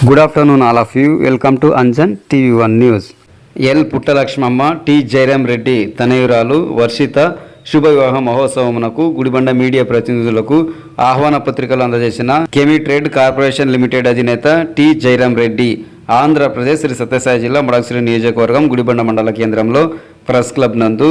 Good afternoon all of you welcome to Anjan TV one news L Puttalakshmamma T Jayaram Reddy తనయురాలు Varshita శుభ వివాహ మహోత్సవమునకు Gudibanda media ప్రతినిధులకు ఆహ్వాన పత్రికలు అందజేసిన కెమి ట్రేడ్ కార్పొరేషన్ లిమిటెడ్ అధినేత టి జయరాం రెడ్డి ఆంధ్రప్రదేశ్ శ్రీ సత్యసాయి జిల్లా మడకసిరి నియోజకవర్గం గుడిబండ మండల కేంద్రంలో ప్రెస్ క్లబ్ నందు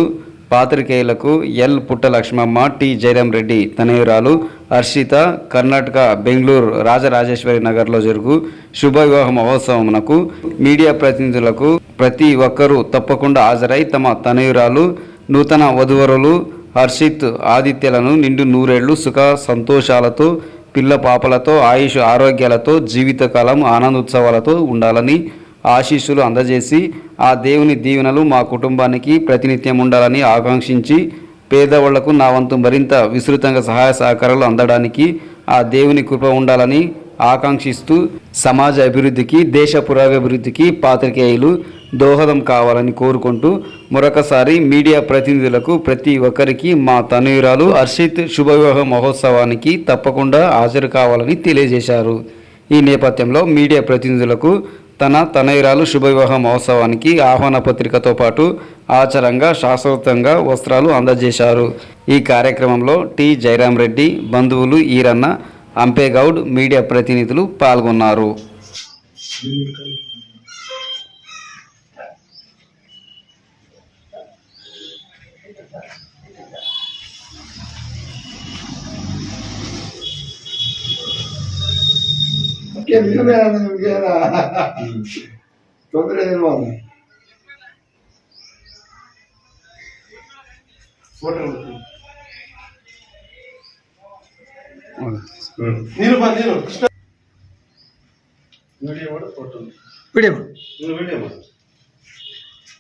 పాత్రికేయులకు ఎల్ పుట్టలక్ష్మమ్మ టి జయరాం రెడ్డి తనయురాలు హర్షిత కర్ణాటక బెంగళూరు రాజరాజేశ్వరి నగర్లో జరుగు శుభ వివాహ మహోత్సవమునకు మీడియా ప్రతినిధులకు ప్రతి ఒక్కరూ తప్పకుండా హాజరై తమ తనయురాలు నూతన వధువరులు హర్షిత్ ఆదిత్యలను నిండు నూరేళ్ళు సుఖ సంతోషాలతో పిల్ల పాపలతో ఆయుష్ ఆరోగ్యాలతో జీవితకాలం ఆనందోత్సవాలతో ఉండాలని ఆశీస్సులు అందజేసి ఆ దేవుని దీవెనలు మా కుటుంబానికి ప్రతినిత్యం ఉండాలని ఆకాంక్షించి పేదవాళ్ళకు నా వంతు మరింత విస్తృతంగా సహాయ సహకారాలు అందడానికి ఆ దేవుని కృప ఉండాలని ఆకాంక్షిస్తూ సమాజ అభివృద్ధికి దేశ పురాభివృద్ధికి పాత్రికేయులు దోహదం కావాలని కోరుకుంటూ మరొకసారి మీడియా ప్రతినిధులకు ప్రతి ఒక్కరికి మా తనయురాలు హర్షిత్ శుభవివాహ మహోత్సవానికి తప్పకుండా హాజరు కావాలని తెలియజేశారు. ఈ నేపథ్యంలో మీడియా ప్రతినిధులకు తన తనయురాలు శుభవివాహ మహోత్సవానికి ఆహ్వాన పత్రికతో పాటు ఆచారంగా శాశ్వతంగా వస్త్రాలు అందజేశారు. ఈ కార్యక్రమంలో టి. జయరాం రెడ్డి బంధువులు ఈరన్న అంపేగౌడ్ మీడియా ప్రతినిధులు పాల్గొన్నారు. ఎందుకు ನಿಮ್ಗೇನ ತೊಂದರೆ ಇಲ್ವಾ ನೀನು ಬಾ ನೀನು ಕೃಷ್ಣ ವಿಡಿಯೋ ಮಾಡು ಫೋಟೋ ಬಿಡಿ ನೀನು ವಿಡಿಯೋ ಮಾಡು